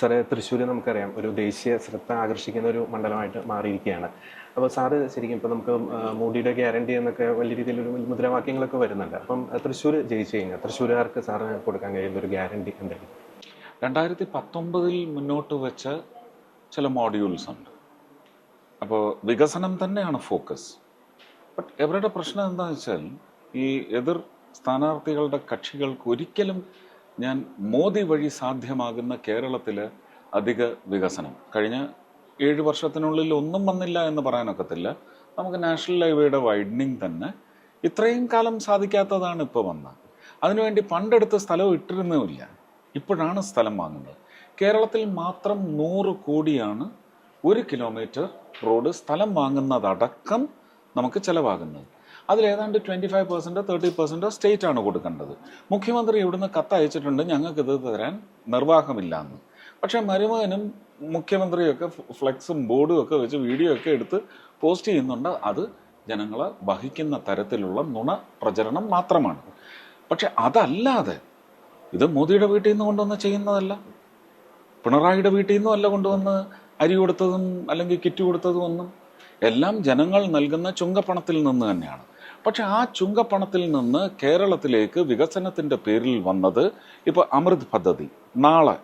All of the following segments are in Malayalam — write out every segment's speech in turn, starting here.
സാറ് തൃശ്ശൂർ നമുക്കറിയാം ഒരു ദേശീയ ശ്രദ്ധ ആകർഷിക്കുന്ന ഒരു മണ്ഡലമായിട്ട് മാറിയിരിക്കുകയാണ്. അപ്പോൾ സാറ് ശരിക്കും ഇപ്പോൾ നമുക്ക് മോഡിയുടെ ഗ്യാരണ്ടി എന്നൊക്കെ വലിയ രീതിയിൽ ഒരു മുദ്രാവാക്യങ്ങളൊക്കെ വരുന്നുണ്ട്. അപ്പം തൃശ്ശൂർ ജയിച്ചു കഴിഞ്ഞാൽ തൃശ്ശൂരുകാർക്ക് സാറിന് കൊടുക്കാൻ കഴിയുന്ന ഒരു ഗ്യാരണ്ടി എന്തായിരിക്കും രണ്ടായിരത്തി പത്തൊമ്പതിൽ മുന്നോട്ട് വെച്ച ചില മോഡ്യൂൾസ് ഉണ്ട്. അപ്പോൾ വികസനം തന്നെയാണ് ഫോക്കസ് ബട്ട് ഇവരുടെ പ്രശ്നം എന്താണെന്ന് വെച്ചാൽ ഈ എതിർ സ്ഥാനാർത്ഥികളുടെ കക്ഷികൾക്ക് ഒരിക്കലും ഞാൻ മോദി വഴി സാധ്യമാകുന്ന കേരളത്തിൽ അധിക വികസനം. കഴിഞ്ഞ ഏഴ് വർഷത്തിനുള്ളിൽ ഒന്നും വന്നില്ല എന്ന് പറയാനൊക്കത്തില്ല. നമുക്ക് നാഷണൽ ഹൈവേയുടെ വൈഡനിങ് തന്നെ ഇത്രയും കാലം സാധിക്കാത്തതാണ് ഇപ്പോൾ വന്ന അതിനുവേണ്ടി പണ്ടെടുത്ത സ്ഥലം ഇട്ടിരുന്നുമില്ല. ഇപ്പോഴാണ് സ്ഥലം വാങ്ങുന്നത്. കേരളത്തിൽ മാത്രം നൂറ് കോടിയാണ് ഒരു കിലോമീറ്റർ റോഡ് സ്ഥലം വാങ്ങുന്നതടക്കം നമുക്ക് ചിലവാകുന്നത്. അതിൽ ഏതാണ്ട് ട്വന്റി ഫൈവ് പെർസെന്റോ തേർട്ടി പെർസെന്റോ സ്റ്റേറ്റ് ആണ് കൊടുക്കേണ്ടത്. മുഖ്യമന്ത്രി ഇവിടുന്ന് കത്തയച്ചിട്ടുണ്ട് ഞങ്ങൾക്ക് ഇത് തരാൻ നിർവാഹമില്ല എന്ന് പക്ഷേ മരുമകനും മുഖ്യമന്ത്രിയൊക്കെ ഫ്ലെക്സും ബോർഡും ഒക്കെ വെച്ച് വീഡിയോ ഒക്കെ എടുത്ത് പോസ്റ്റ് ചെയ്യുന്നുണ്ട്. അത് ജനങ്ങളെ വഹിക്കുന്ന തരത്തിലുള്ള നുണ പ്രചരണം മാത്രമാണ്. പക്ഷെ അതല്ലാതെ ഇത് മോദിയുടെ വീട്ടിൽ നിന്ന് കൊണ്ടുവന്ന് ചെയ്യുന്നതല്ല. പിണറായിയുടെ വീട്ടിൽ നിന്നും അല്ല കൊണ്ടുവന്ന് അരി കൊടുത്തതും അല്ലെങ്കിൽ കിറ്റ് കൊടുത്തതും ഒന്നും. എല്ലാം ജനങ്ങൾ നൽകുന്ന ചുങ്കപ്പണത്തിൽ നിന്ന് തന്നെയാണ്. പക്ഷെ ആ ചുങ്കപ്പണത്തിൽ നിന്ന് കേരളത്തിലേക്ക് വികസനത്തിന്റെ പേരിൽ വന്നത് ഇപ്പൊ അമൃത് പദ്ധതി. നാളെ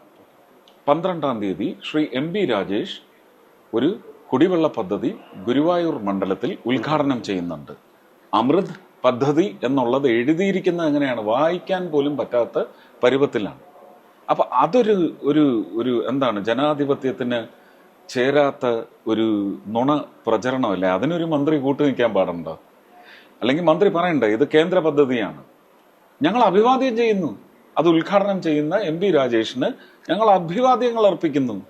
പന്ത്രണ്ടാം തീയതി ശ്രീ എം ബി രാജേഷ് ഒരു കുടിവെള്ള പദ്ധതി ഗുരുവായൂർ മണ്ഡലത്തിൽ ഉദ്ഘാടനം ചെയ്യുന്നുണ്ട്. അമൃത് പദ്ധതി എന്നുള്ളത് എഴുതിയിരിക്കുന്നത് എങ്ങനെയാണ്? വായിക്കാൻ പോലും പറ്റാത്ത പരുവത്തിലാണ്. അപ്പൊ അതൊരു ഒരു ഒരു എന്താണ്? ജനാധിപത്യത്തിന് ചേരാത്ത ഒരു നുണ പ്രചരണമല്ലേ? അതിനൊരു മന്ത്രി കൂട്ടു നിൽക്കാൻ പാടുണ്ടോ? അല്ലെങ്കിൽ മന്ത്രി പറയണ്ടേ ഇത് കേന്ദ്ര പദ്ധതിയാണ്. ഞങ്ങൾ അഭിവാദ്യം ചെയ്യുന്നു. അത് ഉദ്ഘാടനം ചെയ്യുന്ന എം പി രാജേഷിന് ഞങ്ങൾ അഭിവാദ്യങ്ങൾ അർപ്പിക്കുന്നു.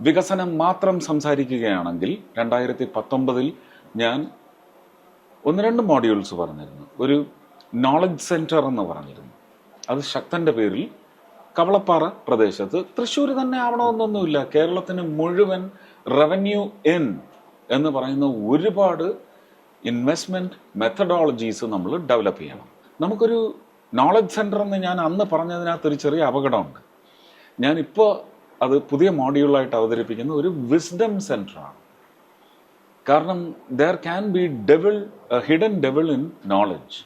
വികസനം മാത്രം സംസാരിക്കുകയാണെങ്കിൽ രണ്ടായിരത്തി പത്തൊമ്പതിൽ ഞാൻ ഒന്ന് രണ്ട് മോഡ്യൂൾസ് പറഞ്ഞിരുന്നു. ഒരു നോളജ് സെന്റർ എന്ന് പറഞ്ഞിരുന്നു. അത് ശക്തന്റെ പേരിൽ കവളപ്പാറ പ്രദേശത്ത് തൃശ്ശൂർ തന്നെ ആവണമെന്നൊന്നുമില്ല. കേരളത്തിന് മുഴുവൻ റവന്യൂ എൻ എന്ന് പറയുന്ന ഒരുപാട് ഇൻവെസ്റ്റ്മെന്റ് മെത്തഡോളജീസ് നമ്മൾ ഡെവലപ്പ് ചെയ്യണം. നമുക്കൊരു നോളജ് സെന്റർ എന്ന് ഞാൻ അന്ന് പറഞ്ഞതിനകത്ത് ഒരു ചെറിയ അപകടമുണ്ട്. ഞാനിപ്പോൾ അത് പുതിയ മോഡ്യൂളായിട്ട് അവതരിപ്പിക്കുന്ന ഒരു വിസ്ഡം സെന്ററാണ് കാരണം there can be devil hidden devil in knowledge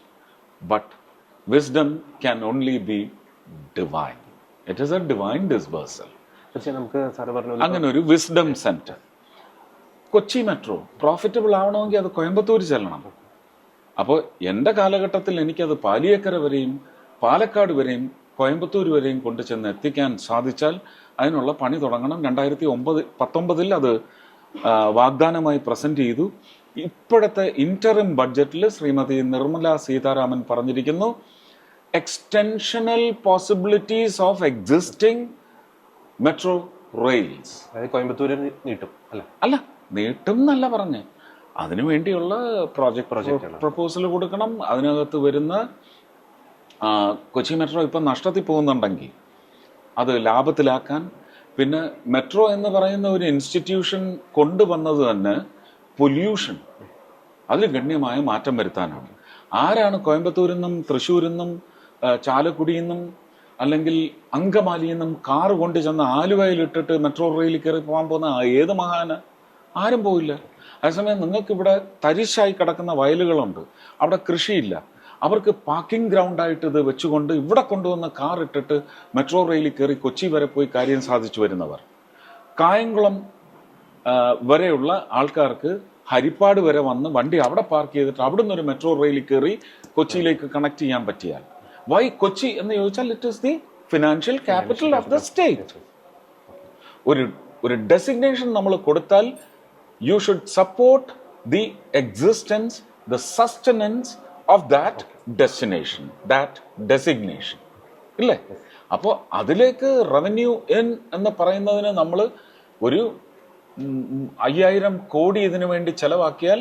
but wisdom can only be divine it is a divine disbursal അങ്ങനെ ഒരു wisdom centre Kochi metro profitable ആവണമെങ്കിൽ അത് കോയമ്പത്തൂർ ചെല്ലണം. അപ്പോൾ എന്റെ കാലഘട്ടത്തിൽ എനിക്കത് പാലിയേക്കര വരെയും പാലക്കാട് വരെയും കോയമ്പത്തൂർ വരെയും കൊണ്ടു ചെന്ന് എത്തിക്കാൻ സാധിച്ചാൽ അതിനുള്ള പണി തുടങ്ങണം. രണ്ടായിരത്തി ഒമ്പത് പത്തൊമ്പതിൽ അത് വാഗ്ദാനമായി പ്രസന്റ് ചെയ്തു. ഇപ്പോഴത്തെ ഇന്ററിം ബഡ്ജറ്റിൽ ശ്രീമതി നിർമ്മല സീതാരാമൻ പറഞ്ഞിരിക്കുന്നു extensional possibilities of existing metro rails അതായത് കോയമ്പത്തൂർ നീട്ടും അല്ല? അല്ല നീട്ടും എന്നല്ല പറഞ്ഞ്. അതിനു വേണ്ടിയുള്ള പ്രോജക്റ്റ്. പ്രപ്പോസൽ കൊടുക്കണം. അതിനകത്ത് വരുന്ന കൊച്ചി മെട്രോ ഇപ്പം നഷ്ടത്തിൽ പോകുന്നുണ്ടെങ്കിൽ അത് ലാഭത്തിലാക്കാൻ. പിന്നെ മെട്രോ എന്ന് പറയുന്ന ഒരു ഇൻസ്റ്റിറ്റ്യൂഷൻ കൊണ്ടുവന്നത് തന്നെ പൊല്യൂഷൻ അതിൽ ഗണ്യമായ മാറ്റം വരുത്താനാണ്. ആരാണ് കോയമ്പത്തൂരിൽ നിന്നും തൃശ്ശൂരിൽ നിന്നും ചാലക്കുടിയിൽ നിന്നും അല്ലെങ്കിൽ അങ്കമാലിയിൽ നിന്നും കാറ് കൊണ്ടു ചെന്ന് ആലുവയിലിട്ടിട്ട് മെട്രോ റെയിൽ കയറി പോകാൻ പോകുന്ന ഏത് മഹാന്? ആരും പോയില്ല. അതേസമയം നിങ്ങൾക്കിവിടെ തരിശായി കിടക്കുന്ന വയലുകളുണ്ട്. അവിടെ കൃഷിയില്ല. അവർക്ക് പാർക്കിംഗ് ഗ്രൗണ്ടായിട്ട് ഇത് വെച്ചുകൊണ്ട് ഇവിടെ കൊണ്ടുവന്ന കാർ ഇട്ടിട്ട് മെട്രോ റെയിലിൽ കയറി കൊച്ചി വരെ പോയി കാര്യം സാധിച്ചു വരുന്നവർ. കായംകുളം വരെയുള്ള ആൾക്കാർക്ക് ഹരിപ്പാട് വരെ വന്ന് വണ്ടി അവിടെ പാർക്ക് ചെയ്തിട്ട് അവിടുന്ന് ഒരു മെട്രോ റെയിലിൽ കയറി കൊച്ചിയിലേക്ക് കണക്ട് ചെയ്യാൻ പറ്റിയാൽ. വൈ കൊച്ചി എന്ന് ചോദിച്ചാൽ it is the financial capital of the state. ഒരു ഒരു ഡെസിഗ്നേഷൻ നമ്മൾ കൊടുത്താൽ you should support the existence the sustenance of that destination that designation ഇല്ലേ? അപ്പോൾ അതിലേക്ക് റവന്യൂ ഇൻ എന്ന് പറയുന്നതിന് നമ്മൾ ഒരു അയ്യായിരം കോടി ഇതിനു വേണ്ടി ചെലവാക്കിയാൽ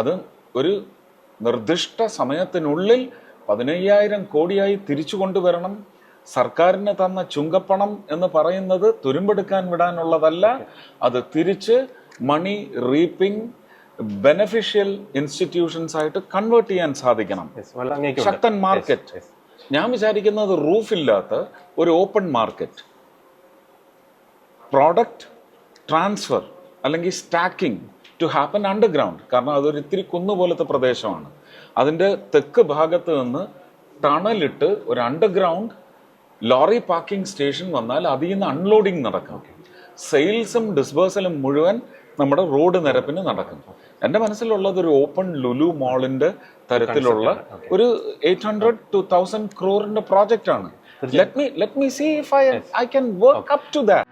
അത് ഒരു നിർദ്ദിഷ്ട സമയത്തിനുള്ളിൽ പതിനയ്യായിരം കോടിയായി തിരിച്ചു കൊണ്ടുവരണം. സർക്കാരിന് തന്ന ചുങ്കപ്പണം എന്ന് പറയുന്നത് തുരുമ്പെടുക്കാൻ വിടാനുള്ളതല്ല. അത് തിരിച്ച് മണി റീപ്പിംഗ് ബെനഫിഷ്യൽ ഇൻസ്റ്റിറ്റ്യൂഷൻസ് ആയിട്ട് കൺവേർട്ട് ചെയ്യാൻ സാധിക്കണം. ശക്തൻ മാർക്കറ്റ് ഞാൻ വിചാരിക്കുന്നത് റൂഫ് ഇല്ലാത്ത ഒരു ഓപ്പൺ മാർക്കറ്റ് പ്രോഡക്റ്റ് ട്രാൻസ്ഫർ അല്ലെങ്കിൽ സ്റ്റാക്കിംഗ് ടു ഹാപ്പൻ അണ്ടർഗ്രൗണ്ട് കാരണം അതൊരു ഇത്തിരി കുന്നുപോലത്തെ പ്രദേശമാണ്. അതിന്റെ തെക്ക് ഭാഗത്ത് നിന്ന് ടണലിട്ട് ഒരു അണ്ടർഗ്രൗണ്ട് ലോറി പാർക്കിംഗ് സ്റ്റേഷൻ വന്നാൽ അതിൽ നിന്ന് അൺലോഡിംഗ് നടക്കും. സെയിൽസും ഡിസ്ബേഴ്സലും മുഴുവൻ നമ്മുടെ റോഡ് നിരപ്പിന് നടക്കുന്നു. എന്റെ മനസ്സിലുള്ളത് ഒരു ഓപ്പൺ ലുലു മാളിന്റെ തരത്തിലുള്ള ഒരു എയ്റ്റ് ഹൺഡ്രഡ് ടു തൗസൻഡ് ക്രോറിന്റെ പ്രോജക്റ്റ് ആണ് let me let me see if I I can work up to that